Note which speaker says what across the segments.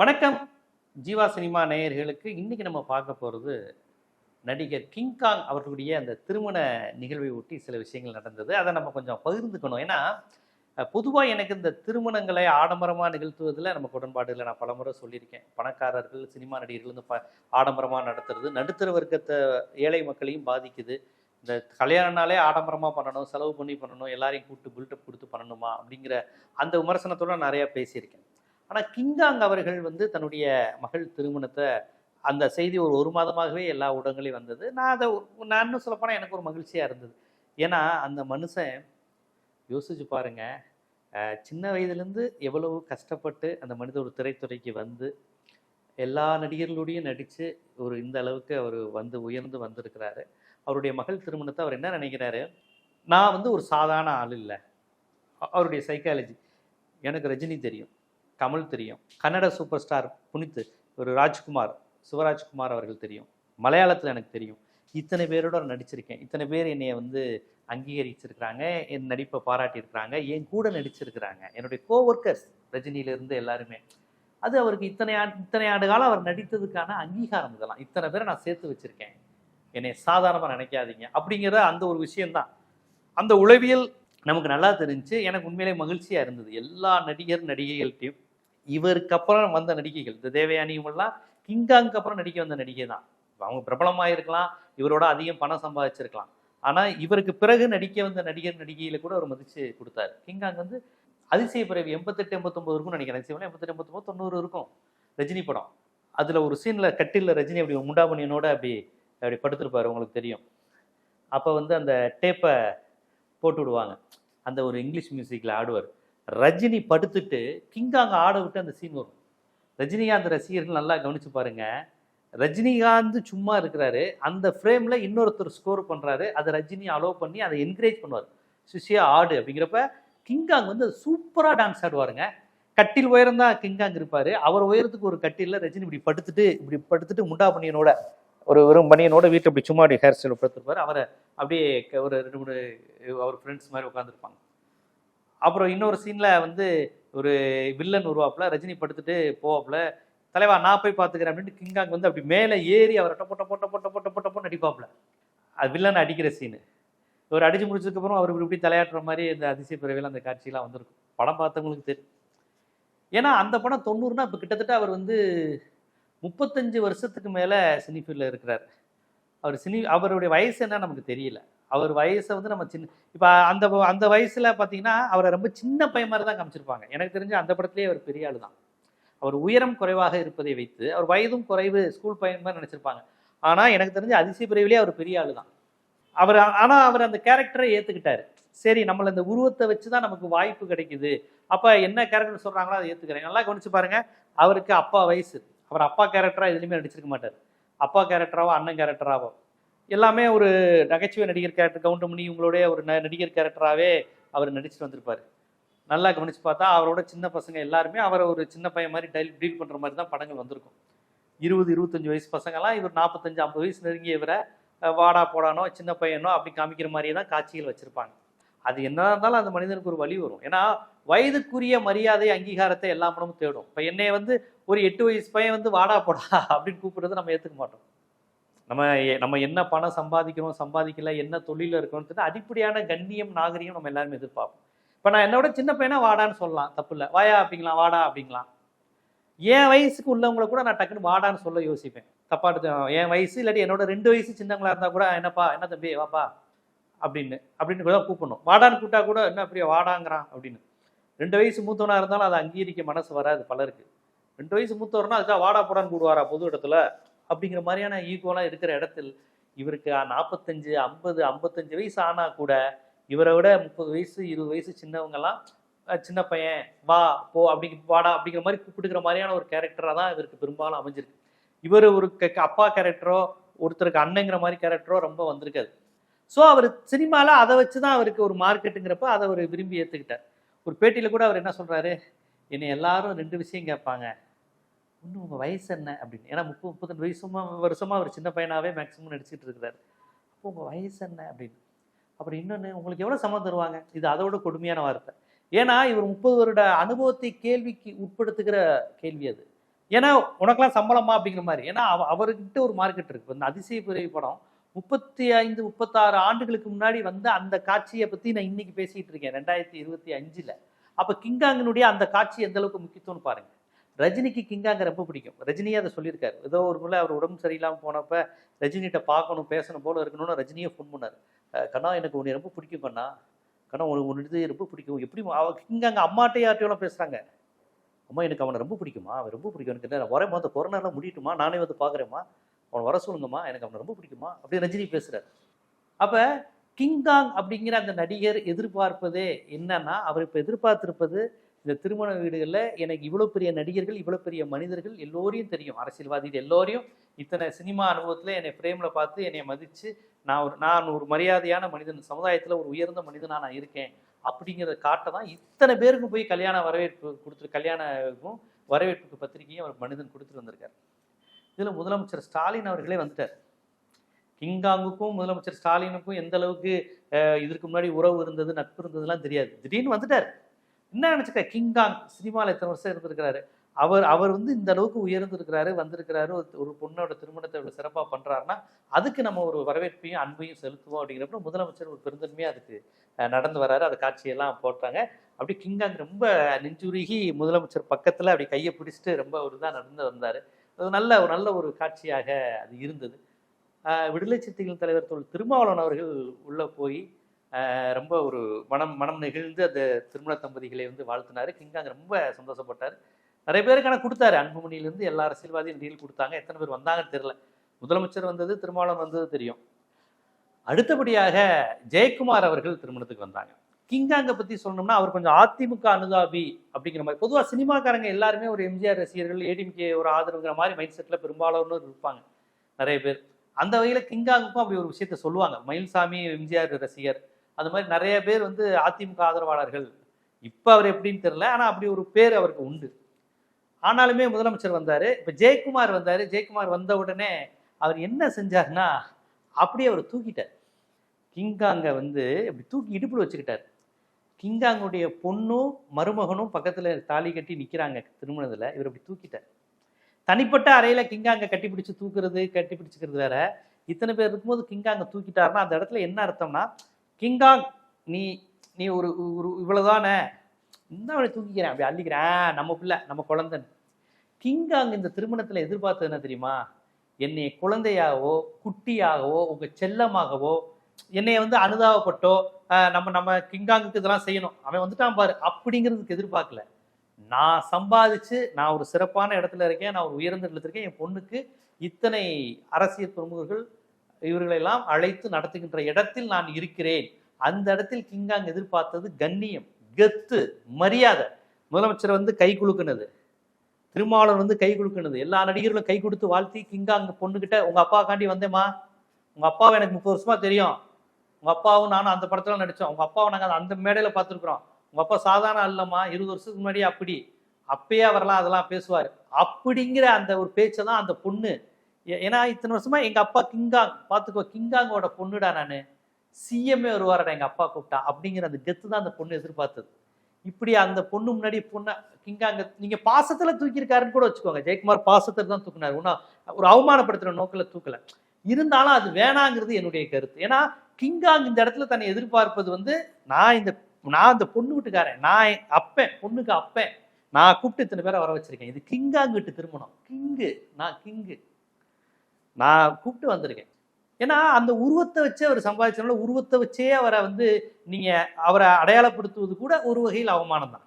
Speaker 1: வணக்கம். ஜீவா சினிமா நேயர்களுக்கு இன்னைக்கு நம்ம பார்க்க போகிறது நடிகர் கிங்காங் அவர்களுடைய அந்த திருமண நிகழ்வை ஒட்டி சில விஷயங்கள் நடந்தது. அதை நம்ம கொஞ்சம் பகிர்ந்துக்கணும். ஏன்னா பொதுவாக எனக்கு இந்த திருமணங்களை ஆடம்பரமாக நிகழ்த்துவதில் நமக்கு உடன்பாடு இல்லை. நான் பலமுறை சொல்லியிருக்கேன். பணக்காரர்கள் சினிமா நடிகர்கள் வந்து ப ஆடம்பரமாக நடத்துறது நடுத்தர வர்க்கத்தை ஏழை மக்களையும் பாதிக்குது. இந்த கல்யாணனாலே ஆடம்பரமாக பண்ணணும் செலவு பண்ணி பண்ணணும் எல்லாரையும் கூப்பிட்டு பில்டப் கொடுத்து பண்ணணுமா அப்படிங்கிற அந்த விமர்சனத்தோட நிறையா பேசியிருக்கேன். ஆனால் கிங்காங் அவர்கள் வந்து தன்னுடைய மகள் திருமணத்தை அந்த செய்தி ஒரு ஒரு மாதமாகவே எல்லா ஊடகங்களையும் வந்தது. நான் அதை நான் இன்னும் சொல்லப்போனால் எனக்கு ஒரு மகிழ்ச்சியாக இருந்தது. ஏன்னா அந்த மனுஷன் யோசிச்சு பாருங்க சின்ன வயதுலேருந்து எவ்வளவு கஷ்டப்பட்டு அந்த மனித ஒரு திரைத்துறைக்கு வந்து எல்லா நடிகர்களோடையும் நடித்து ஒரு இந்த அளவுக்கு அவர் வந்து உயர்ந்து வந்திருக்கிறாரு. அவருடைய மகள் திருமணத்தை அவர் என்ன நினைக்கிறாரு? நான் வந்து ஒரு சாதாரண ஆள் இல்லை. அவருடைய சைக்காலஜி எனக்கு ரஜினி தெரியும். தமிழ் தெரியும். கன்னட சூப்பர் ஸ்டார் புனித் ஒரு ராஜ்குமார் சிவராஜ்குமார் அவர்கள் தெரியும். மலையாளத்தில் எனக்கு தெரியும். இத்தனை பேரோட நடிச்சிருக்கேன். இத்தனை பேர் என்னை வந்து அங்கீகரிச்சிருக்கிறாங்க என் நடிப்பை பாராட்டியிருக்கிறாங்க என் கூட நடிச்சிருக்கிறாங்க. என்னுடைய கோவொர்க்கர்ஸ் ரஜினியிலிருந்து எல்லாருமே. அது அவருக்கு இத்தனை ஆண்டு இத்தனை ஆண்டு காலம் அவர் நடித்ததுக்கான அங்கீகாரம் இதெல்லாம். இத்தனை பேரை நான் சேர்த்து வச்சிருக்கேன். என்னை சாதாரணமாக நினைக்காதீங்க. அப்படிங்கிற அந்த ஒரு விஷயம்தான். அந்த உளவியல் நமக்கு நல்லா தெரிஞ்சு எனக்கு உண்மையிலே மகிழ்ச்சியாக இருந்தது. எல்லா நடிகர் நடிகைகள்கிட்டையும் இவருக்கு அப்புறம் வந்த நடிகைகள் இந்த தேவயானியும் எல்லாம் கிங்காங்க்கு அப்புறம் நடிக்க வந்த நடிகை தான். அவங்க பிரபலமாக இருக்கலாம் இவரோட அதிகம் பணம் சம்பாதிச்சிருக்கலாம். ஆனால் இவருக்கு பிறகு நடிக்க வந்த நடிகர் நடிகையில் கூட அவர் மதிச்சு கொடுத்தாரு. கிங்காங் வந்து அதிசய பிறவி எண்பத்தெட்டு எண்பத்தொம்பது இருக்கும் நினைக்கிறேன். அதிசயம் எண்பத்தெட்டு எண்பத்தொம்பது தொண்ணூறு இருக்கும். ரஜினி படம். அதில் ஒரு சீனில் கட்டிலில் ரஜினி அப்படி முண்டாமணியனோட அப்படி அப்படி படுத்திருப்பார் உங்களுக்கு தெரியும். அப்போ வந்து அந்த டேப்பை போட்டு விடுவாங்க. அந்த ஒரு இங்கிலீஷ் மியூசிக்கில் ஆடுவார். ரஜினி படுத்துட்டு கிங்காங்க ஆட விட்டு அந்த சீன் வரும். ரஜினிகாந்த் ரசிகர்கள் நல்லா கவனிச்சு பாருங்க. ரஜினிகாந்த் சும்மா இருக்கிறாரு. அந்த ஃப்ரேமில் இன்னொருத்தர் ஸ்கோர் பண்ணுறாரு அதை ரஜினி அலோவ் பண்ணி அதை என்கரேஜ் பண்ணுவார். சிஷியா ஆடு அப்படிங்கிறப்ப கிங்காங் வந்து சூப்பராக டான்ஸ் ஆடுவாருங்க. கட்டில் உயரம் தான் கிங்காங் இருப்பார். அவர் உயரத்துக்கு ஒரு கட்டிலில் ரஜினி இப்படி படுத்துட்டு இப்படி படுத்துட்டு முண்டா பனியனோட ஒரு வெறும் பனியனோட வீட்டில் இப்படி சும்மா அப்படி ஹேர் ஸ்டைல் படுத்திருப்பாரு. அவரை அப்படியே ஒரு ரெண்டு மூணு அவர் ஃப்ரெண்ட்ஸ் மாதிரி உட்காந்துருப்பாங்க அப்புறம் இன்னொரு சீனில் வந்து ஒரு வில்லன் உருவாப்புல ரஜினி படுத்துட்டு போவாப்புல தலைவா நான் போய் பார்த்துக்கிறேன் அப்படின்ட்டு கிங்காங் வந்து அப்படி மேலே ஏறி அவரை டொப்ப டொப்ப டொப்ப டொப்ப டொப்ப டொப்ப நடிப்பாப்புல அது வில்லன் அடிக்கிற சீனு இவர் அடிச்சு முடிச்சதுக்கப்புறம் அவர் இப்படி இப்படி தலையாட்டுற மாதிரி இந்த அதிசய பிறவியில் அந்த காட்சியெல்லாம் வந்திருக்கும். படம் பார்த்தவங்களுக்கு தெரியும் ஏன்னா அந்த படம் தொண்ணூறுனா இப்போ கிட்டத்தட்ட அவர் வந்து முப்பத்தஞ்சு வருஷத்துக்கு மேலே சினிஃபீல்டில் இருக்கிறார். அவர் சினி அவருடைய வயசு என்ன நமக்கு தெரியல. அவர் வயசை வந்து நம்ம சின்ன இப்போ அந்த அந்த வயசில் பார்த்தீங்கன்னா அவரை ரொம்ப சின்ன பையன் மாதிரி தான் காமிச்சிருப்பாங்க. எனக்கு தெரிஞ்சு அந்த படத்துலேயே அவர் பெரிய ஆள் தான் அவர் உயரம் குறைவாக இருப்பதை வைத்து அவர் வயதும் குறைவு ஸ்கூல் பையன் மாதிரி நினச்சிருப்பாங்க. ஆனால் எனக்கு தெரிஞ்சு அதிசய பிரிவிலே அவர் பெரிய ஆள் தான் அவர் ஆனால் அவர் அந்த கேரக்டரை ஏற்றுக்கிட்டார் சரி நம்மளை இந்த உருவத்தை வச்சு தான் நமக்கு வாய்ப்பு கிடைக்குது. அப்போ என்ன கேரக்டர் சொல்கிறாங்களோ அதை ஏற்றுக்கிறேன் நல்லா கவனிச்சு பாருங்கள் அவருக்கு அப்பா வயசு. அவர் அப்பா கேரக்டராக எதுலேயுமே நடிச்சிருக்க மாட்டார். அப்பா கேரக்டராவோ அண்ணன் கேரக்டராவோ. எல்லாமே ஒரு நகைச்சுவை நடிகர் கேரக்டர் கவுண்டமணி உங்களுடைய ஒரு ந- நடிகர் கேரக்டராகவே அவர் நடிச்சுட்டு வந்திருப்பார். நல்லா கவனிச்சு பார்த்தா அவரோட சின்ன பசங்க எல்லாருமே அவரை ஒரு சின்ன பையன் மாதிரி டைல் டீல் பண்ணுற மாதிரி தான் படங்கள் வந்திருக்கும். இருபது இருபத்தஞ்சு வயசு பசங்கள்லாம் இவர் நாற்பத்தஞ்சு ஐம்பது வயசு நெருங்கிய இவரை வாடா போடானோ சின்ன பையனோ அப்படி காமிக்கிற மாதிரியே தான் காட்சிகள் வச்சுருப்பாங்க. அது என்ன இருந்தாலும் அந்த மனிதனுக்கு ஒரு வழி வரும். ஏன்னா வயதுக்குரிய மரியாதை அங்கீகாரத்தை எல்லா படமும் தேடும். இப்போ என்னைய வந்து ஒரு எட்டு வயசு பையன் வந்து வாடா போடா அப்படின்னு கூப்பிடுறது நம்ம ஏற்றுக்க மாட்டோம். நம்ம எ- நம்ம என்ன பணம் சம்பாதிக்கிறோம் சம்பாதிக்கல என்ன தொழிலில் இருக்கோம்னு அடிப்படையான கண்ணியம் நாகரிகம் நம்ம எல்லாருமே எதிர்பார்ப்போம். இப்போ நான் என்னோட சின்ன பையனா வாடான்னு சொல்லலாம். தப்பு இல்லை. வாயா அப்படிங்களா? வாடா அப்படிங்களாம் என் வயசுக்கு உள்ளவங்களை கூட நான் டக்குன்னு வாடான்னு சொல்ல யோசிப்பேன். தப்பாட்டு என் வயசு இல்லாட்டி என்னோட ரெண்டு வயசு சின்னங்களா இருந்தால் கூட என்னப்பா என்ன தம்பி வாப்பா அப்படின்னு அப்படின்னு கூட கூப்பிடணும். வாடான்னு கூப்பிட்டா கூட என்ன அப்படியே வாடாங்கிறான்? அப்படின்னு. ரெண்டு வயசு மூத்தவனா இருந்தாலும் அதை அங்கீகரிக்க மனசு வராது பலருக்கு. ரெண்டு வயசு மூத்தவர்னா அதுக்காக வாடா போடான்னு கூடுவாரா பொது இடத்துல அப்படிங்கிற மாதிரியான ஈகோலாம் இருக்கிற இடத்தில் இவருக்கு நாற்பத்தஞ்சு ஐம்பது ஐம்பத்தஞ்சு வயசு ஆனால் கூட இவரை விட முப்பது வயசு இருபது வயசு சின்னவங்கெல்லாம் சின்ன பையன் வா போ அப்படி வாடா அப்படிங்கிற மாதிரி கூப்பிட்டுக்கிற மாதிரியான ஒரு கேரக்டராக தான் இவருக்கு பெரும்பாலும் அமைஞ்சிருக்கு. இவர் ஒரு க- க- அப்பா கேரக்டரோ ஒருத்தருக்கு அண்ணங்கிற மாதிரி கேரக்டரோ ரொம்ப வந்திருக்காது ஸோ அவர் சினிமாவில் அதை வச்சு தான் அவருக்கு ஒரு மார்க்கெட்டுங்கிறப்ப அதை அவர் விரும்பி ஏற்றுக்கிட்டார் ஒரு பேட்டியில் கூட அவர் என்ன சொல்கிறாரு என்னை எல்லாரும் ரெண்டு விஷயம் கேட்பாங்க. இன்னும் உங்கள் வயசு என்ன அப்படின்னு. ஏன்னா முப்பது முப்பத்தெண்டு வயசுமா வருஷமாக அவர் சின்ன பையனாகவே மேக்ஸிமம் நடிச்சிட்டு இருக்கிறார். அப்போ உங்கள் வயசு என்ன அப்படின்னு. அப்புறம் இன்னொன்று உங்களுக்கு எவ்வளோ சம்மதம் தருவாங்க? இது அதோட கொடுமையான வார்த்தை. ஏன்னா இவர் முப்பது வருட அனுபவத்தை கேள்விக்கு உட்படுத்துகிற கேள்வி அது. ஏன்னா உனக்கெல்லாம் சம்பளமா அப்படிங்கிற மாதிரி. ஏன்னா அவ அவர்கிட்ட ஒரு மார்க்கெட் இருக்கு. இந்த அதிசய பிறவி படம் முப்பத்தி ஐந்து முப்பத்தாறு ஆண்டுகளுக்கு முன்னாடி வந்த அந்த காட்சியை பற்றி நான் இன்னைக்கு பேசிகிட்டு இருக்கேன். ரெண்டாயிரத்தி இருபத்தி அஞ்சில். அப்போ கிங்காங்கினுடைய அந்த காட்சி எந்த அளவுக்கு முக்கியத்துவம்னு பாருங்க. ரஜினிக்கு கிங்காங்க ரொம்ப பிடிக்கும். ரஜினியே அதை சொல்லியிருக்காரு. ஏதோ ஒரு முறை அவர் உடம்பு சரியில்லாமல் போனப்ப ரஜினிகிட்ட பார்க்கணும் பேசணும் போல இருக்கணும்னு ரஜினியே ஃபோன் பண்ணார். கண்ணா எனக்கு உன்னை ரொம்ப பிடிக்கும் கண்ணா. கண்ணா உனக்கு உன்னுடைய ரொம்ப பிடிக்கும். எப்படி அவ கிங்காங்க அம்மாட்ட யார்ட்டையோலாம் பேசுகிறாங்க அம்மா எனக்கு அவனை ரொம்ப பிடிக்குமா? அவன் ரொம்ப பிடிக்கும். எனக்கு நான் வரேன் அந்த கொரோனாலாம் முடியட்டுமா? நானே வந்து பார்க்குறேம்மா. அவனை வர சொல்லுங்கம்மா. எனக்கு அவனை ரொம்ப பிடிக்குமா? அப்படின்னு ரஜினி பேசுகிறார் அப்போ கிங்காங் அப்படிங்கிற அந்த நடிகர் எதிர்பார்ப்பதே என்னன்னா அவர் இப்போ எதிர்பார்த்திருப்பது இந்த திருமண வீடுகளில் எனக்கு இவ்வளோ பெரிய நடிகர்கள் இவ்வளோ பெரிய மனிதர்கள் எல்லோரையும் தெரியும். அரசியல்வாதிகள் எல்லோரையும் இத்தனை சினிமா அனுபவத்தில் என்னை ஃப்ரேமில் பார்த்து என்னை மதித்து நான் ஒரு நான் ஒரு மரியாதையான மனிதன் சமுதாயத்தில் ஒரு உயர்ந்த மனிதனாக நான் இருக்கேன் அப்படிங்கிறத காட்ட தான் இத்தனை பேருக்கும் போய் கல்யாண வரவேற்பு கொடுத்துரு கல்யாணக்கும் வரவேற்புக்கு பத்திரிகையும் அவர் மனிதன் கொடுத்துட்டு வந்திருக்கார். இதில் முதலமைச்சர் ஸ்டாலின் அவர்களே வந்துட்டார். கிங்காங்குக்கும் முதலமைச்சர் ஸ்டாலினுக்கும் எந்த அளவுக்கு இதற்கு முன்னாடி உறவு இருந்தது நட்பு இருந்ததுலாம் தெரியாது. திடீர்னு வந்துட்டார். என்ன நினச்சிக்க? கிங்காங் சினிமாவில் எத்தனை வருஷம் இருந்திருக்கிறாரு. அவர் அவர் வந்து இந்த அளவுக்கு உயர்ந்திருக்கிறாரு வந்திருக்கிறாரு. ஒரு- ஒரு பொண்ணோட திருமணத்தை இவ்வளோ சிறப்பாக பண்ணுறாருன்னா அதுக்கு நம்ம ஒரு வரவேற்பையும் அன்பையும் செலுத்துவோம் அப்படிங்கிறப்ப முதலமைச்சர் ஒரு பெருந்தன்மையாக அதுக்கு நடந்து வராரு. அது காட்சியெல்லாம் போட்டாங்க. அப்படி கிங்காங் ரொம்ப நெஞ்சுருகி முதலமைச்சர் பக்கத்தில் அப்படி கையை பிடிச்சிட்டு ரொம்ப ஒரு இதாக நடந்து வந்தார். அது நல்ல ஒரு நல்ல ஒரு காட்சியாக அது இருந்தது. விடுதலை சிறுத்தைகள் தலைவர் தொல் திருமாவளவன் அவர்கள் உள்ளே போய் ரொம்ப ஒரு மனம் மனம் நெகிழ்ந்து அந்த திருமண தம்பதிகளை வந்து வாழ்த்தினார். கிங்காங் ரொம்ப சந்தோஷப்பட்டார். நிறைய பேருக்கான கொடுத்தாரு. அன்புமணியிலேருந்து எல்லா அரசியல்வாதியும் டீல் கொடுத்தாங்க. எத்தனை பேர் வந்தாங்கன்னு தெரில முதலமைச்சர் வந்தது திருமாவளம் வந்தது தெரியும். அடுத்தபடியாக ஜெயக்குமார் அவர்கள் திருமணத்துக்கு வந்தாங்க. கிங்காங்கை பற்றி சொல்லணும்னா அவர் கொஞ்சம் அதிமுக அனுதாபி அப்படிங்கிற மாதிரி பொதுவாக சினிமாக்காரங்க எல்லாருமே ஒரு எம்ஜிஆர் ரசிகர்கள் ஏடிஎம்கே ஒரு ஆதரவுங்கிற மாதிரி மைண்ட் செட்டில் பெரும்பாலானோர் இருப்பாங்க நிறைய பேர். அந்த வகையில் கிங்காங்குக்கும் அப்படி ஒரு விஷயத்த சொல்லுவாங்க. மயில்சாமி எம்ஜிஆர் ரசிகர் அது மாதிரி நிறைய பேர் வந்து அதிமுக ஆதரவாளர்கள். இப்போ அவர் எப்படின்னு தெரியல ஆனால் அப்படி ஒரு பேர் அவருக்கு உண்டு. ஆனாலுமே முதலமைச்சர் வந்தார் இப்போ ஜெயக்குமார் வந்தார். ஜெயக்குமார் வந்த உடனே அவர் என்ன செஞ்சாருன்னா அப்படியே அவர் தூக்கிட்டார். கிங்காங்க வந்து இப்படி தூக்கி இடுப்பில் வச்சுக்கிட்டார். கிங்காங்குடைய பொண்ணும் மருமகனும் பக்கத்தில் தாலி கட்டி நிற்கிறாங்க திருமணத்தில் இவர் அப்படி தூக்கிட்டார். தனிப்பட்ட அறையில் கிங்காங்க கட்டி பிடிச்சி தூக்குறது கட்டி பிடிச்சிக்கிறது வேற. இத்தனை பேர் இருக்கும்போது கிங்காங்க தூக்கிட்டாருன்னா அந்த இடத்துல என்ன அர்த்தம்னா கிங்காங் நீ நீ ஒரு ஒரு இவ்வளவுதானே? இந்த அவனை தூக்கிக்கிறேன் அப்படி அள்ளிக்கிறேன். நம்ம பிள்ளை நம்ம குழந்தைன்னு. கிங்காங் இந்த திருமணத்தில் எதிர்பார்த்தது என்ன தெரியுமா? என்னை குழந்தையாகவோ குட்டியாகவோ உங்க செல்லமாகவோ என்னை வந்து அனுதாபப்பட்டோ நம்ம நம்ம கிங்காங்குக்கு இதெல்லாம் செய்யணும். அவன் வந்துட்டான் பாரு அப்படிங்கிறதுக்கு எதிர்பார்க்கல. நான் சம்பாதிச்சு நான் ஒரு சிறப்பான இடத்துல இருக்கேன் நான் ஒரு உயர்ந்த இடத்துல இருக்கேன் என் பொண்ணுக்கு இத்தனை அரசியல் பிரமுகர்கள் இவர்களெல்லாம் அழைத்து நடத்துகின்ற இடத்தில் நான் இருக்கிறேன். அந்த இடத்தில் கிங்காங் எதிர்பார்த்தது கண்ணியம் கெத்து மரியாதை. முதலமைச்சர் வந்து கை குலுக்குனது. திருமாவளவன் வந்து கை குலுக்குனது. எல்லா நடிகர்களும் கை கொடுத்து வாழ்த்தி கிங்காங் பொண்ணுகிட்ட உங்க அப்பாக்காண்டி வந்தேம்மா. உங்க அப்பாவை எனக்கு முப்பது வருஷமா தெரியும். உங்க அப்பாவும் நானும் அந்த படத்துல நடிச்சோம். உங்க அப்பாவை நாங்கள் அந்த மேடையில் பார்த்துருக்குறோம். உங்க அப்பா சாதாரண அல்லம்மா. இருபது வருஷத்துக்கு முன்னாடி அப்படி. அப்பயே அவரெல்லாம் அதெல்லாம் பேசுவார். அப்படிங்கிற அந்த ஒரு பேச்சை தான் அந்த பொண்ணு ஏன்னா இத்தனை வருஷமா எங்க அப்பா கிங்காங் பார்த்துக்கோ கிங்காங்கோட பொண்ணுடா நான். சிஎம்ஏ வருவாரடா எங்க அப்பா கூப்பிட்டா. அப்படிங்கிற அந்த கெத்து தான் அந்த பொண்ணு எதிர்பார்த்தது. இப்படி அந்த பொண்ணு முன்னாடி பொண்ணை கிங்காங்க நீங்க பாசத்துல தூக்கியிருக்காருன்னு கூட வச்சுக்கோங்க. ஜெயக்குமார் பாசத்துல தான் தூக்குனாரு. ஒன்னா ஒரு அவமானப்படுத்துற நோக்கில் தூக்கல. இருந்தாலும் அது வேணாங்கிறது என்னுடைய கருத்து. ஏன்னா கிங்காங் இந்த இடத்துல தன்னை எதிர்பார்ப்பது வந்து நான் இந்த நான் இந்த பொண்ணு வீட்டுக்காரன். நான் என் அப்பேன் பொண்ணுக்கு அப்பேன். நான் கூப்பிட்டு இத்தனை பேரை வர வச்சிருக்கேன். இது கிங்காங் வீட்டு திருமணம். கிங்கு நான் கிங்கு நான் கூப்பிட்டு வந்திருக்கேன். ஏன்னா அந்த உருவத்தை வச்சே அவர் சம்பாதிச்சனால உருவத்தை வச்சே அவரை வந்து நீங்கள் அவரை அடையாளப்படுத்துவது கூட ஒரு வகையில் அவமானம் தான்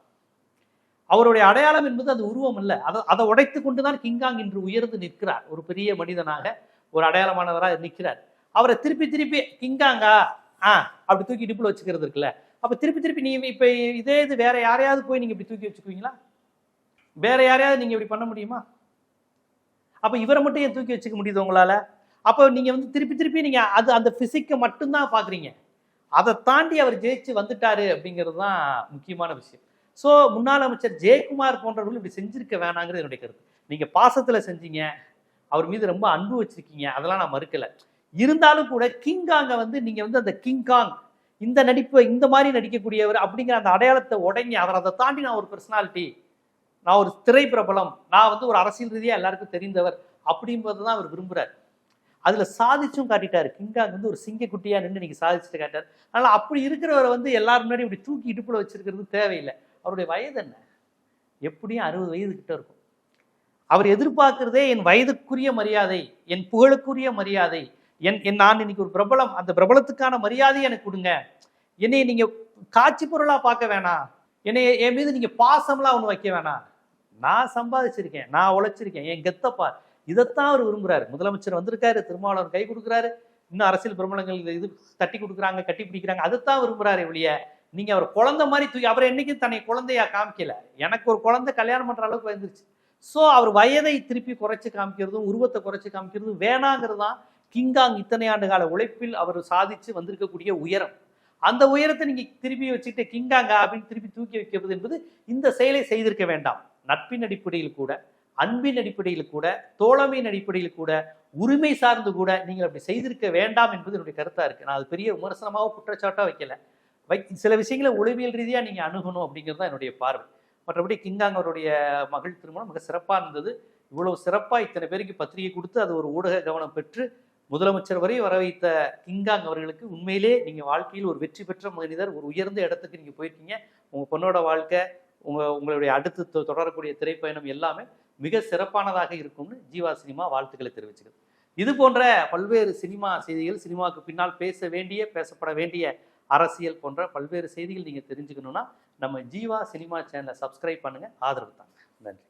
Speaker 1: அவருடைய அடையாளம் என்பது அந்த உருவம் இல்லை அதை அதை உடைத்து கொண்டு தான் கிங்காங் இன்று உயர்ந்து நிற்கிறார். ஒரு பெரிய மனிதனாக ஒரு அடையாளமானவராக நிற்கிறார். அவரை திருப்பி திருப்பி கிங்காங்கா ஆ? அப்படி தூக்கி இடுப்பில் வச்சுக்கிறது இருக்குல்ல. அப்போ திருப்பி திருப்பி நீ இப்போ இதே இது வேற யாரையாவது போய் நீங்கள் இப்படி தூக்கி வச்சுக்குவீங்களா? வேற யாரையாவது நீங்கள் இப்படி பண்ண முடியுமா? அப்போ இவரை மட்டும் ஏன் தூக்கி வச்சுக்க முடியுது உங்களால்? அப்போ நீங்கள் வந்து திருப்பி திருப்பி நீங்கள் அது அந்த ஃபிசிக்கை மட்டும்தான் பார்க்குறீங்க அதை தாண்டி அவர் ஜெயிச்சு வந்துட்டாரு அப்படிங்கிறது தான் முக்கியமான விஷயம். ஸோ முன்னாள் அமைச்சர் ஜெயக்குமார் போன்றவர்கள் இப்படி செஞ்சிருக்க வேணாங்கிறது என்னுடைய கருத்து. நீங்கள் பாசத்தில் செஞ்சீங்க. அவர் மீது ரொம்ப அன்பு வச்சிருக்கீங்க. அதெல்லாம் நான் மறுக்கலை. இருந்தாலும் கூட கிங்காங்கை வந்து நீங்கள் வந்து அந்த கிங்காங் இந்த நடிப்பு இந்த மாதிரி நடிக்கக்கூடியவர் அப்படிங்கிற அந்த அடையாளத்தை உடங்கி. அவர் அதை தாண்டி நான் ஒரு பர்சனாலிட்டி நான் ஒரு திரை பிரபலம் நான் வந்து ஒரு அரசியல் ரீதியாக எல்லாருக்கும் தெரிந்தவர் அப்படின்றது தான் அவர் விரும்புகிறார் அதில் சாதிச்சும் காட்டிட்டார். கிங்காங் வந்து ஒரு சிங்கக்குட்டியாக நின்று இன்னைக்கு சாதிச்சுட்டு காட்டார் அதனால் அப்படி இருக்கிறவரை வந்து எல்லாரும் முன்னாடி இப்படி தூக்கி இடுப்புல வச்சிருக்கிறது தேவையில்லை. அவருடைய வயது என்ன? எப்படியும் அறுபது வயது கிட்ட இருக்கும். அவர் எதிர்பார்க்கிறதே என் வயதுக்குரிய மரியாதை என் புகழுக்குரிய மரியாதை என் என் நான் இன்னைக்கு ஒரு பிரபலம் அந்த பிரபலத்துக்கான மரியாதையை எனக்கு கொடுங்க. என்னை நீங்கள் காட்சி பொருளாக பார்க்க வேணாம். என்னை என் மீது நீங்கள் பாசம்லாம் ஒன்று வைக்க வேணாம். நான் சம்பாதிச்சிருக்கேன் நான் உழைச்சிருக்கேன் என் கெத்தப்பா. இதைத்தான் அவர் விரும்புகிறாரு முதலமைச்சர் வந்திருக்காரு திருமாவளவர் கை கொடுக்குறாரு. இன்னும் அரசியல் பிரபலங்கள் இது தட்டி கொடுக்குறாங்க கட்டி பிடிக்கிறாங்க. அதைத்தான் விரும்புகிறாரு ஒழிய நீங்கள் அவர் குழந்தை மாதிரி தூக்கி அவர் என்னைக்கும் தன்னை குழந்தையா காமிக்கல. எனக்கு ஒரு குழந்தை கல்யாணம் பண்ணுற அளவுக்கு வந்துருச்சு. ஸோ அவர் வயதை திருப்பி குறைச்சி காமிக்கிறதும் உருவத்தை குறைச்சி காமிக்கிறதும் வேணாங்கிறது தான் கிங்காங் இத்தனை ஆண்டு கால உழைப்பில் அவர் சாதிச்சு வந்திருக்கக்கூடிய உயரம். அந்த உயரத்தை நீங்க திருப்பி வச்சுட்டு கிங்காங்கா அப்படின்னு திருப்பி தூக்கி வைக்கிறது என்பது இந்த செயலை செய்திருக்க வேண்டாம். நட்பின் அடிப்படையில் கூட அன்பின் அடிப்படையில் கூட தோழமையின் அடிப்படையில் கூட உரிமை சார்ந்து கூட நீங்கள் அப்படி செய்திருக்க வேண்டாம் என்பது என்னுடைய கருத்தா இருக்கு. நான் அது பெரிய விமர்சனமாக குற்றச்சாட்டாக வைக்கல. வை சில விஷயங்களை உளவியல் ரீதியாக நீங்கள் அணுகணும் அப்படிங்கிறது தான் என்னுடைய பார்வை. மற்றபடி கிங்காங் அவருடைய மகள் திருமணம் மிக சிறப்பாக இருந்தது. இவ்வளவு சிறப்பாக இத்தனை பேருக்கு பத்திரிகை கொடுத்து அது ஒரு ஊடக கவனம் பெற்று முதலமைச்சர் வரை வர வைத்த கிங்காங் அவர்களுக்கு உண்மையிலே நீங்கள் வாழ்க்கையில் ஒரு வெற்றி பெற்ற மனிதர் ஒரு உயர்ந்த இடத்துக்கு நீங்கள் போயிருக்கீங்க. உங்கள் பொண்ணோட வாழ்க்கை உங்கள் உங்களுடைய அடுத்து தொ- தொடரக்கூடிய திரைப்பயணம் எல்லாமே மிக சிறப்பானதாக இருக்கும்னு ஜீவா சினிமா வாழ்த்துக்களை தெரிவிச்சுக்கிறது இது போன்ற பல்வேறு சினிமா செய்திகள் சினிமாவுக்கு பின்னால் பேச வேண்டிய பேசப்பட வேண்டிய அரசியல் போன்ற பல்வேறு செய்திகள் நீங்கள் தெரிஞ்சுக்கணும்னா நம்ம ஜீவா சினிமா சேனலை சப்ஸ்கிரைப் பண்ணுங்கள் ஆதரவு தாங்க நன்றி.